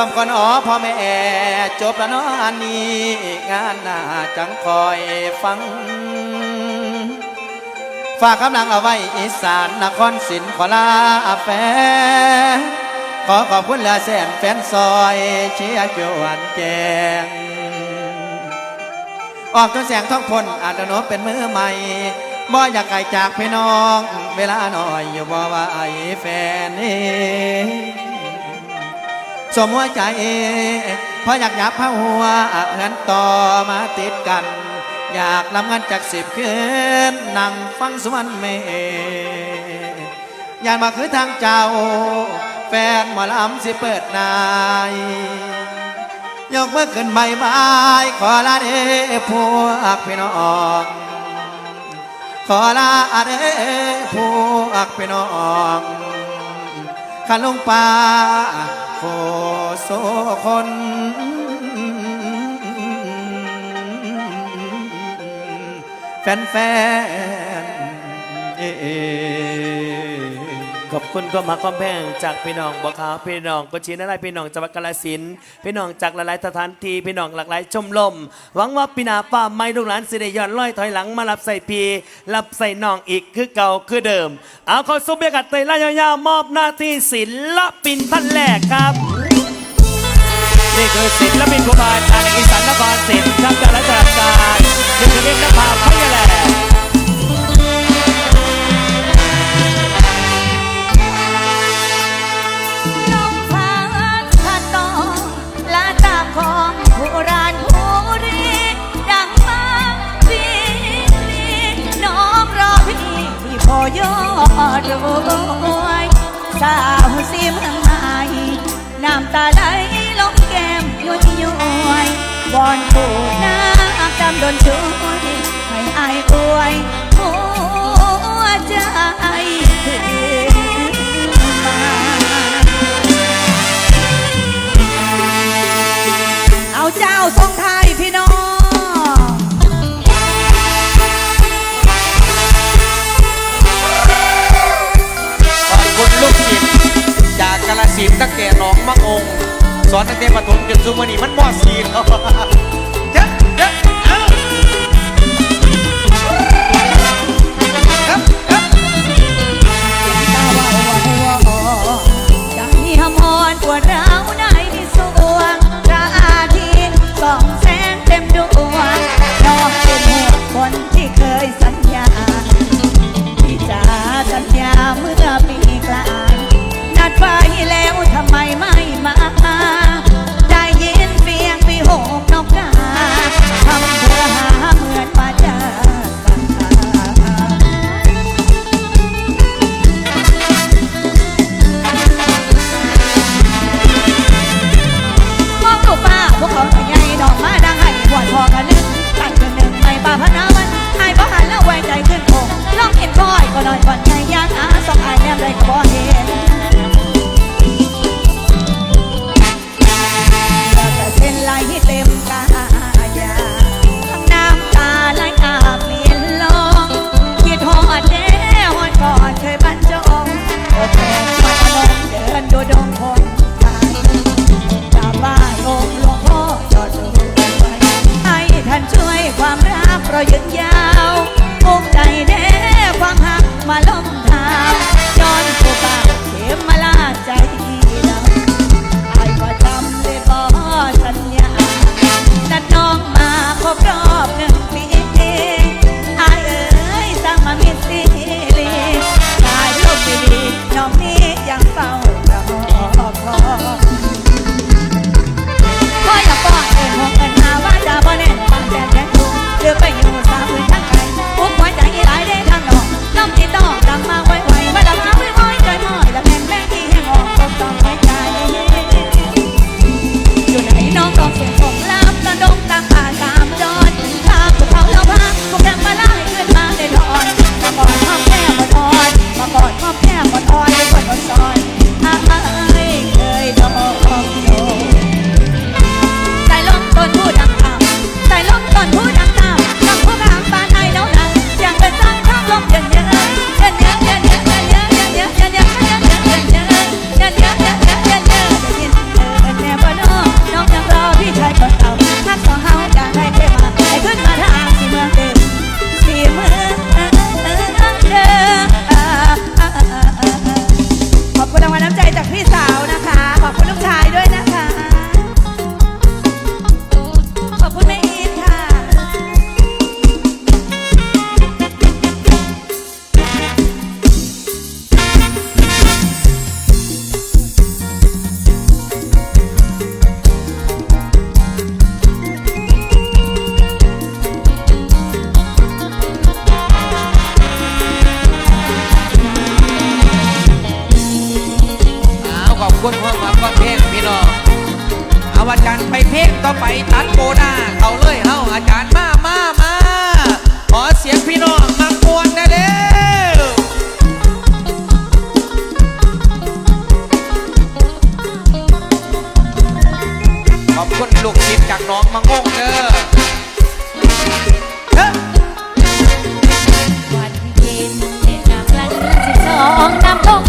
อมก่อนอ๋อพ่อแม่จบแล้วเนาะอันนี้ งานหน้าจังคอยฟัง ฝากกำลังเอาไว้อีสานนครศรีขอลาแฟนขอขอบคุณเหลาแสนแฟนซอยเชียร์จวนแจงออกจนแสงท้องพลอาจจะโนเป็นมือใหม่บ่อยากไกลจากพี่น้อง เวลาหน่อยอยู่บ่ว่าไอ้แฟนนี่ สมหัวใจเพราะอยากหยับผ้าหัวเงินต่อมาติดกัน อยากลำงินจากสิบคืนนั่งฟังสวรรค์เมยากมาคือทางเจ้า แฟนหมอลำสิเปิดนายยกเมื่อขึ้นใบไม้ขอลาเด้พวกพี่น้องขอลาเด้พวกพี่น้อง ขันลงป่าโคโซคนแฟนแฟนเอ ขอบคุณก็มาคอมแพงจากพี่น้องบัวขาวพี่น้องก็ชี้นอะไรพี่น้องจังหวัดกาฬสินธุ์พี่น้องจากหลายๆสถานที่พี่น้องหลากหลายชมลมหวังว่าปีหนาป้าไม่ลูกหลานสิได้ย้อนร้อยถอยหลังมารับใส่พีรับใส่น้องอีกคือเก่าคือเดิม เอาเข้าสู่บรรยากาศเตยล่ายาวๆมอบหน้าที่ศิลปินท่านแรกครับ นี่คือศิลปินผู้บานอาอีสานนครศรีครับจากรัชกาลนี่คือเรียกนภาพยาแหล่ล ดรวยสาวสิเมืองใหม่น้ำตาไหลลงแก้มย้อยย้อยบอนผูกน้ำดำโดนช่วยให้อายอวยหัวใจ ตั้งแต่หนองมะองสอนตั้งแต่ปฐมจนสุวรรณีมันมอสีแล้ว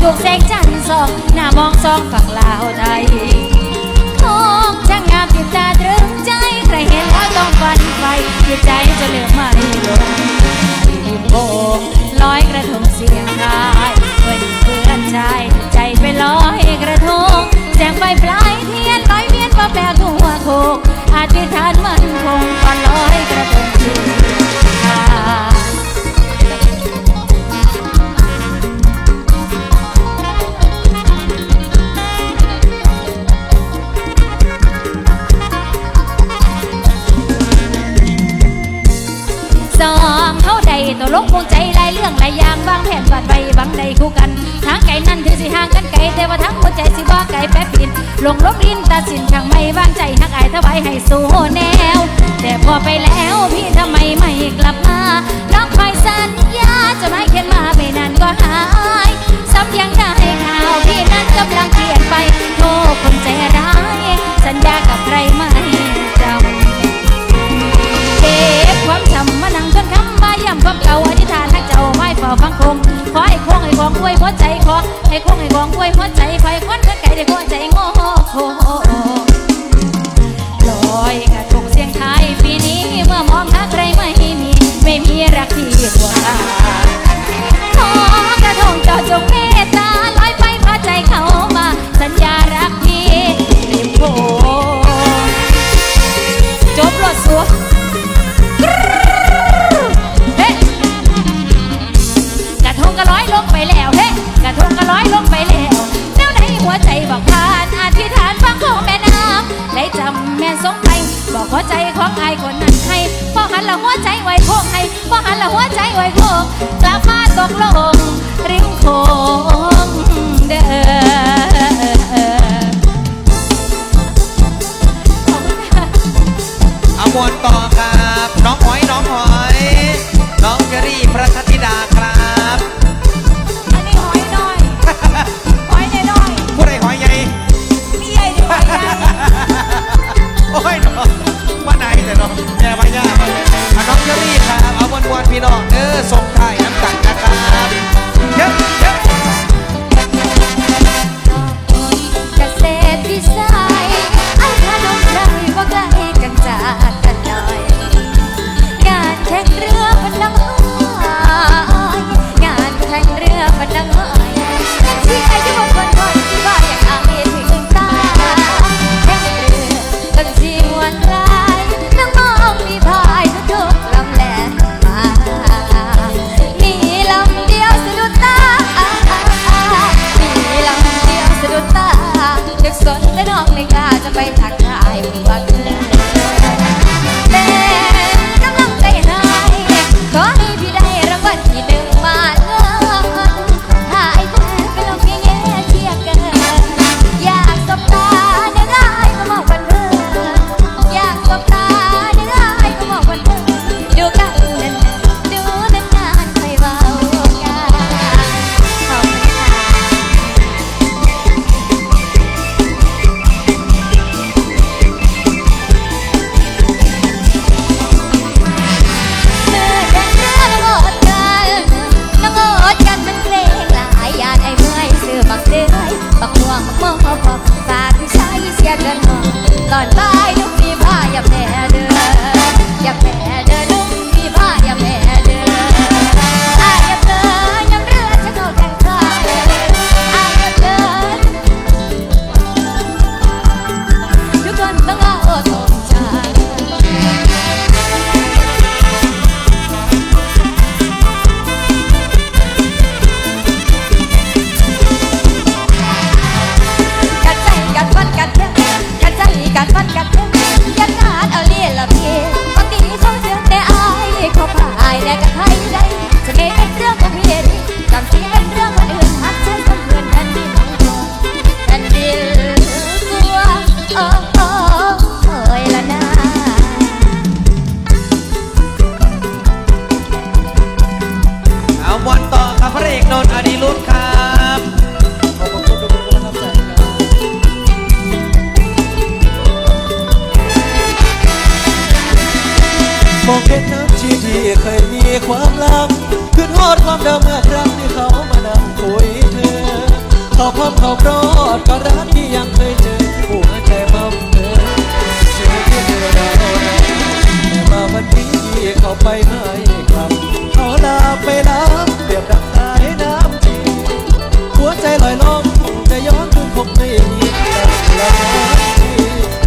น้ำทงถูกแสงจันทร์สองหน้ามองสองฝั่งลาวไทยทองช่างงามติดตาตรึงใจ ใครเห็นแล้วต้องฝันไฟจิตใจจะเหลือไม่ลงดินโบกลอยกระทงเสียงทายเพื่อนเพื่อนชายใจไปลอยกระทงแสงไฟปลายเทียนลอยเวียนมาแปลทั่วโคกอธิษฐานมันคงก่อนลอยกระทงเสียง สองเขาใดตัวลงพวงใจหลายเรื่องหลายอย่างบางแผนบาดใบบางใดคู่กัน ทางไกลนั่นถือสิห่างกันไกลแต่ว่าทั้งหัวใจสิบ่ไกลแป๊บปินลงลบลิ้นตัดสินช่างไม่วางใจหักอายถวายให้สู่แนว แต่พอไปแล้วพี่ทำไมไม่กลับมาน้องคอยสัญญาจะไม่เขียนมาไม่นานก็หายซ้ำยังได้ข่าวพี่นั้นกำลังเปลี่ยนไปโทษคนใจร้ายสัญญากับใครไม่จำเความจำมานั่งจนคำมาย่ำความเก่าอธิษฐานทักเจ้าไว้เฝ้าฟังคงขอให้คงให้ของอวยหัวใจขอให้คงให้ของอวยหัวใจไฟควันข้างไก่ได้หัวใจโง่โคลอยกระทงเสียงไทยปีนี้เมื่อมองหาใครไม่มีไม่มีรักที่หวตาขอกระทงเจ้าจงเมตตาลอยไปพาใจเขามาสัญญารักพี่ริมโข หัวใจไว้โงกลับมาตกลงริมโขงเด้อ จ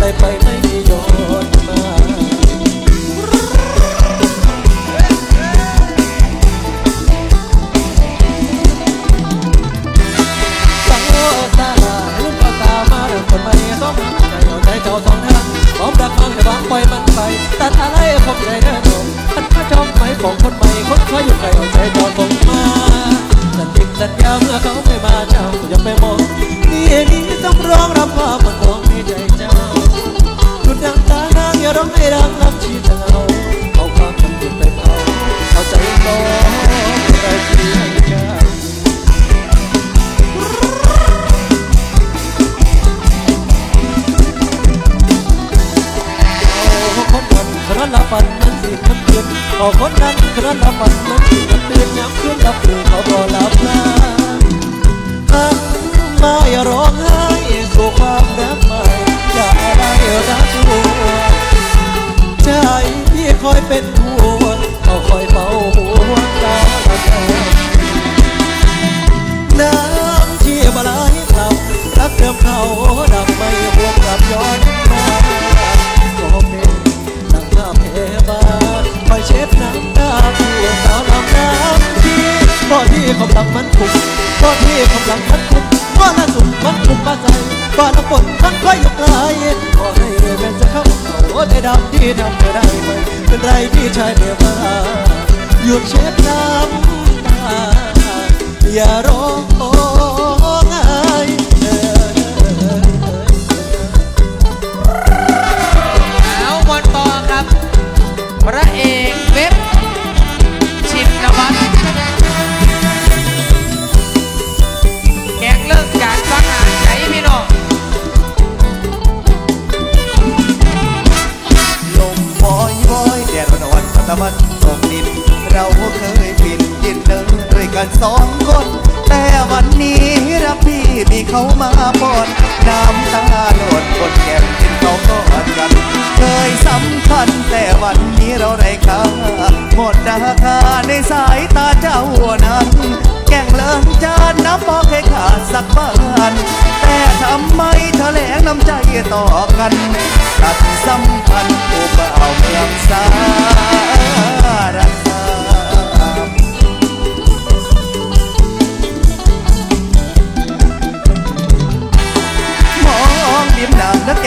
ไปไปไม่ยอม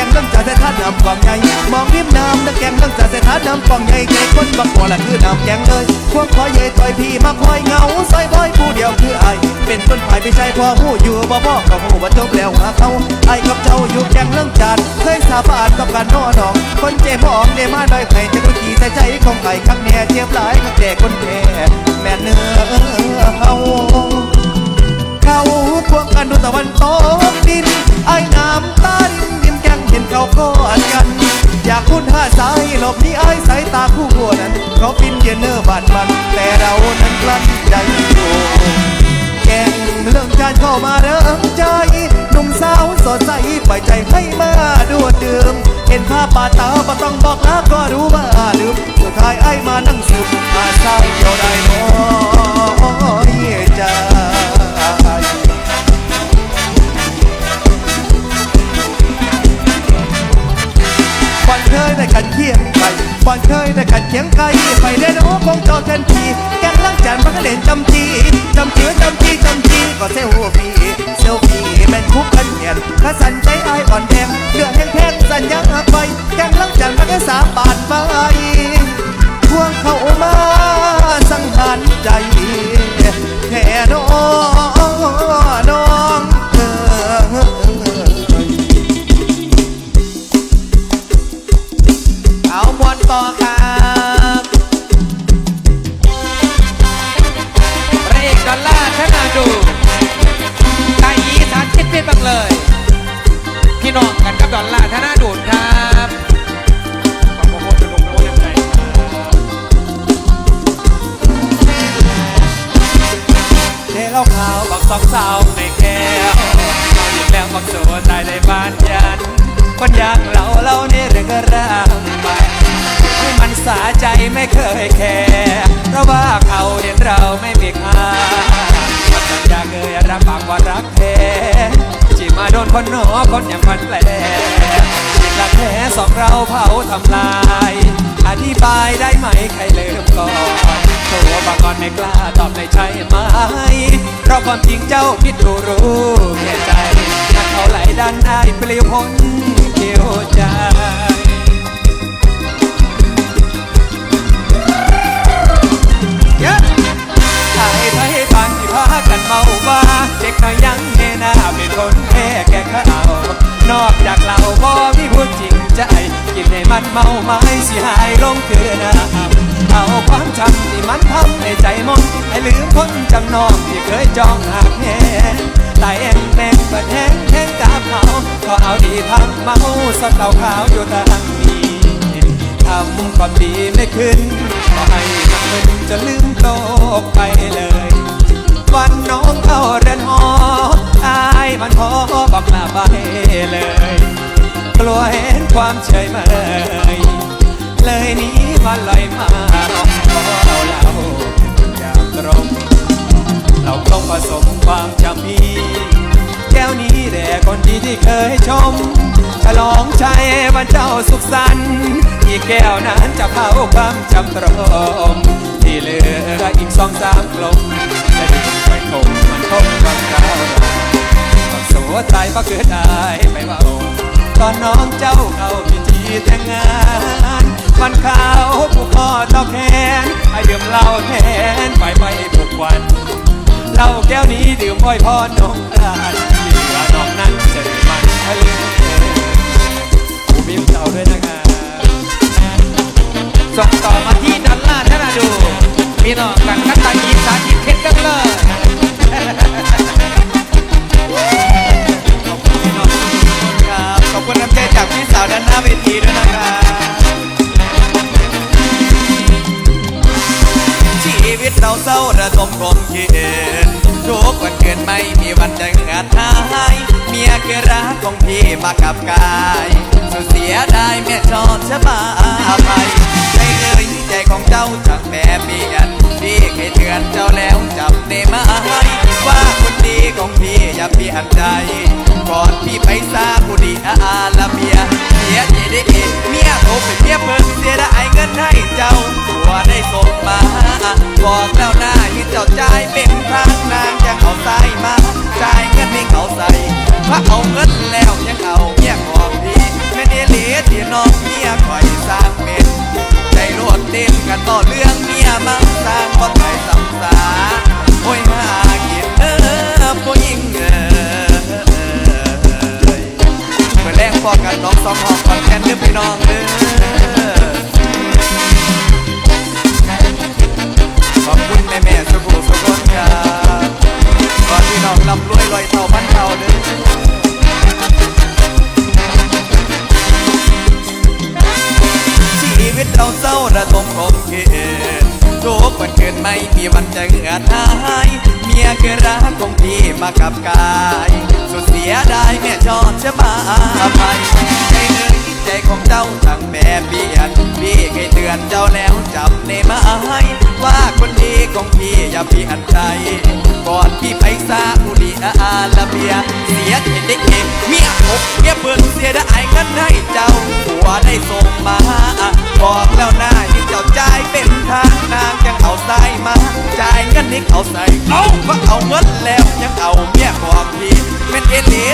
งลังใจใส่สถาน้ำกองใหญ่มองริมน้ำน้ำแกงตั้งใจใส่สถาน้ำกองใหญ่ไก่คนบักบัวละคือน้ำแกงเลยควงคอยเย่ต่อยพี่มาคอยเงาซอยบอยผู้เดียวคือไอเป็นต้นไผ่ไม่ใช่พ่อหู้อยู่บ่บ่ก็หูว่าจบแล้วหาเขาไอกับเจ้าอยู่แกงเรื่องจานเคยสาบานกับกันนอนอง คนเจ็บมองเดมาด้อยไข่จะกุจีใส่ใจของไอข้างแน่เจ็บหลายข้าแต่คนแก่แม่เนื้อเอาเขาพวกกันดูตะวันตกดินไอน้ำตาดิน แก้งเห็นเขาก็อัดกัน อยากคุ้นห้าสายหลบนี้ไอ้สายตาคู่บัวนั้น เขาปินเยนเนอร์บาดมัน แต่เรานั้นกลั้นใจโย่แกงเรื่องจานเข้ามาเริ่มใจหนุ่มสาวสดใสปล่อยใจให้มาดูดื่มเห็นภาพบาดตาบ่ต้องบอกลาก็รู้ว่าลืมสุดท้ายไอ้มานั่งสืบ น้องกันครับดอลลาร์ธนาดูดครับขอบคุวเทาขาวบอกสองสาวในแก้วเราหยิบแล้วบักโซตายในบ้านยันคนอยางเราเราเนี่ยเรื่องร่างใหม่ให้มันสาใจไม่เคยแคร์เพราะว่าเขาเห็นเราไม่มีค่าอยากเคยรับปากว่ารักแท้ จีมาโดนคนหนอคนอย่างมันแปลจิตละแท้สองเราเผาทำลาย อธิบายได้ไหมใครเริ่มก่อนตัวบางกอนไม่กล้าตอบไม่ใช่ไหมเพราะความจริงเจ้าคิดรู้รู้แก่ใจถ้าเขาไหลดันได้เปลิวพ้นเกี่ยวใจไทยไทยบางที่พากันเมาว่า มันเมาไม้สิหายลงคือน้ำเอาความจำที่มันทำให้ใจมนให้ลืมคนจำนองที่เคยจองหักแหงตายแองแมงเปิดแห้งแห้งกับเขาก็เอาดีทำเมาสดเต่าขาวอยู่ทางนี้ทำความดีไม่ขึ้นก็ให้มันจะลืมโลกไปเลย วันน้องเข้าเรือนหออายมันพอบอกลาไปเลย กลัวเห็นความเฉยเมยเลยหนี้มาลอยมาเอาเราอยางตรงเราต้องผสมความจำมีแก้วนี้แด่คนดีที่เคยชม ฉลองชัยวันเจ้าสุขสันต์อีกแก้วนั้นจะเผาความจำตรม ที่เหลืออีกสองสามกลมจะดื่มไปคงมันคงความเก่าความสัวใจก็เกิดได้ไปว่าอ้ ตอนน้องเจ้าเข้าพิธีแต่งงานวันข้าวผู้พ่อตอกแขนให้ดื่มเหล้าแทนไปไปทุกวันเหล้าแก้วนี้ดื่มบ่อยพอน้องราดที่เหลือนอกนั้นจะดื่มมันทะเลผู้มีเจ้าด้วยนะครับส่งต่อมาที่ดอลลาร์ธนาดูพี่น้องกันกันตาอีสานอีเพชรกันเลย ครับขอบคุณน้ำใจจากพี่สาวด้านหน้าเวทีด้วยนะครับชีวิตเราเศร้าระทมคมขีดทุกวันเกินไม่มีวันจะเงินหายเมียคือรักของพี่มากับกายสุดเสียดายเมียชอบจะมาไปใจเลยใจของเจ้าจากแม่เปลี่ยนพี่เคยเตือนเจ้าแล้วจับได้ไหม ว่าคนดีของพี่อย่าเปลี่ยนใจก่อนพี่ไปซาผู้ดีอาละเมียเสียใจได้เองเมียโทรไปเมียเพิ่งเสียได้เงินให้เจ้าตัวได้ส่งมาบอกแล้วหน้าที่เจ้าจ่ายเป็นทางนางจะเอาใส่มาจ่ายเงินให้เขาใส่พระเอาเงินแล้วยังเอาเมียของพี่แม่เอเหลีที่น้องเมียคอยสร้างเป็นใจรวดเต้นกันต่อเรื่องเมียมังสร้างบ่ไทยสำสาโอ้ยหา ยิ่งเอ่ยเมื่อแรกพอกันน้องสองหอกคอนแทนเด้อพี่น้องเด้อ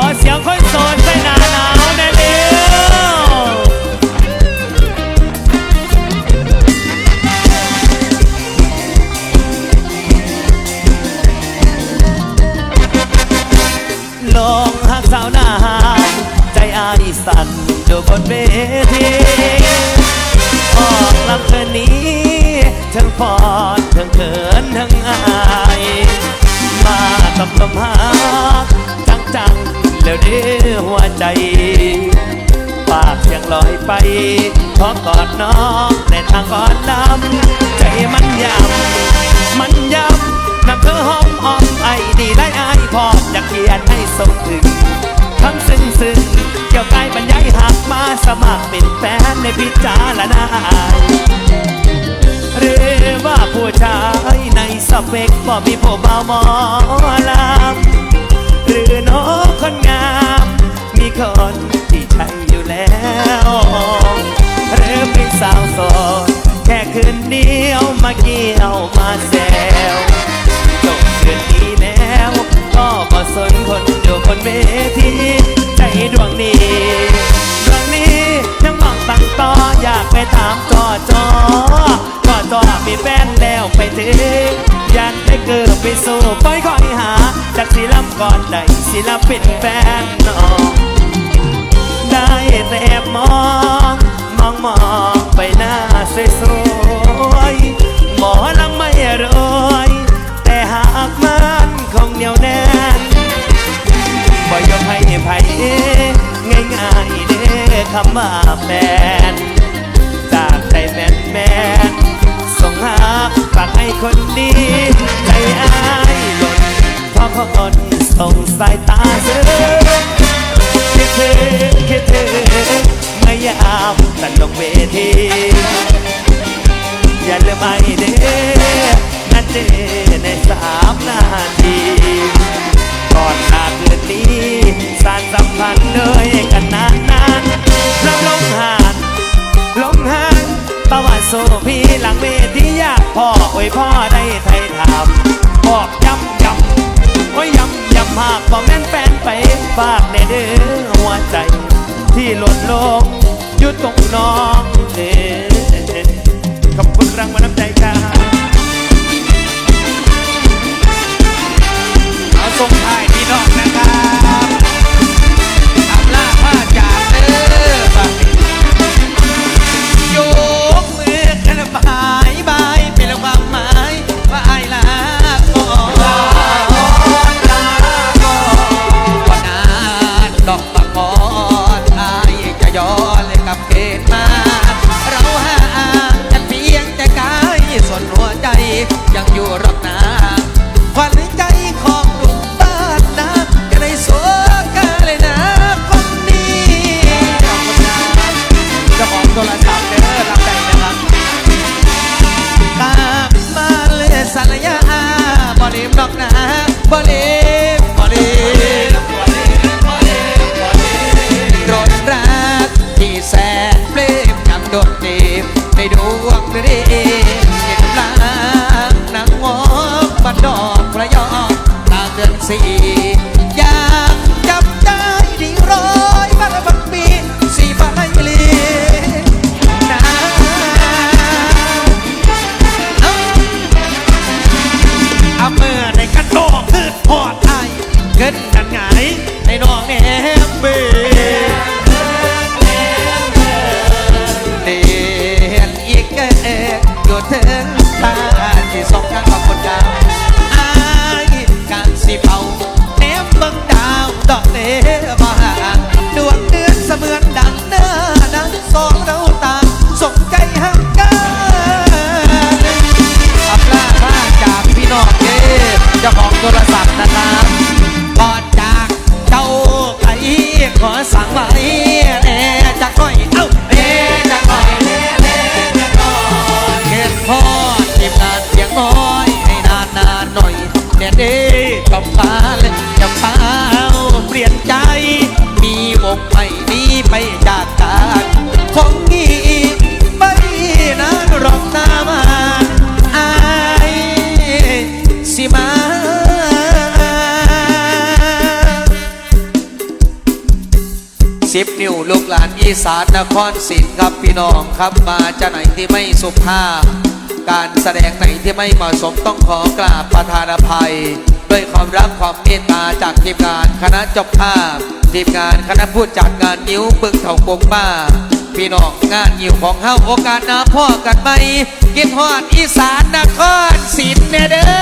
อเสียงคนโสดใส่หนาหนาวแนเดียวลองหักสาวหน้าหานใจอาดิสันอยู่บนเวทีออกลำเกินนี้ทั้งฟอดทั้งเขินทั้งอาย มากับลมหา แล้วเด้อหัวใจปากยังลอยไปขอกอดน้องในทางกอดน้ำใจมันยำมันยำนำเธอหอมอ้อมไอดีได้อายพออยากเขียนให้สมถึงทั้งซึ้งซึ้งเกี่ยวกายบรรยายหักมาสมัครเป็นแฟนในพิจารณาเรือว่าผู้ชายในสเปกบ่มีผู้เบาหมอลำ หรือน้องคนงาม มีคนที่ใช่อยู่แล้วเริ่มเป็นสาวโสดแค่คืนเดียวมาเกี่ยวมาแซวจบคืนนี้แล้ว ก็มาสนคนอยู่บนเวทีใจดวงนี้ดวงนี้ทั้งมองตั้งต่ออยากไปถามก่อจอ ก่อนใดศิลปินแฟนน้องได้แต่มอง มองมองไปหน้าสวยๆหมอลำไม่รวยแต่หากมันคงเหนียวแน่นบ่ยอมให้ไผ่ง่ายง่ายเด้อคำว่าแฟนจากใจแมนแมนส่งหาฝากให้คนดีใจอายหล่น คนส่งสายตาเสือคิดถึงคิดถึไม่ยามแต่ลงเวที อย่าลืมไอเด้ ลูกหลานอีสานนครศรีครับพี่น้องครับมาจะไหนที่ไม่สุภาพ การแสดงไหนที่ไม่เหมาะสมต้องขอกราบประธานอภัย ด้วยความรักความเมตตาจากทีมงานคณะจบภาพ ทีมงานคณะผู้จัดงานนิ้วปึงเถากงบ้าพี่น้องงานยิ้วของเฮาโอกาสน้าพ่อกันไหมกินฮอดอีสานนครศรีเนเด้อ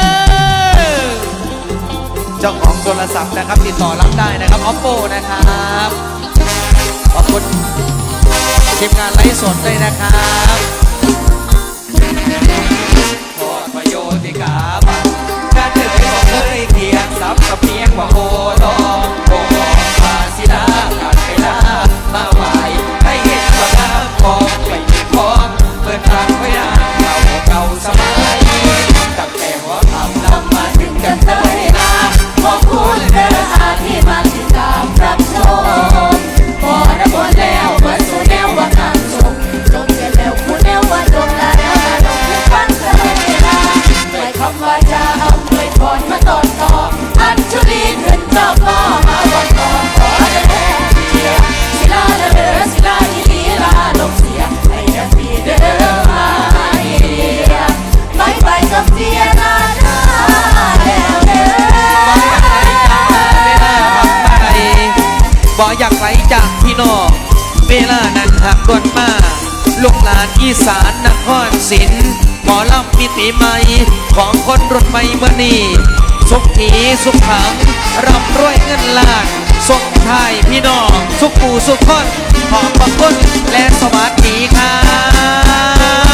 จ้าของโทรศัพท์นะครับติดต่อรับได้นะครับอ Oppo นะครับ ขอบคุณทีมงานไลฟ์สดด้วยนะครับพอดประโยชน์ที่กาบังการถึงไม่บอกเคยเทียงซับกับเพียงว่าโอทองโอ อลำมิติใหม่ ของคนรุ่นใหม่เมื่อนี้ สุขีสุขขังรับรวยเงินล้านส่งท้ายพี่น้อง สุขปูสุขคนขอบพระคุณและสวัสดีครับ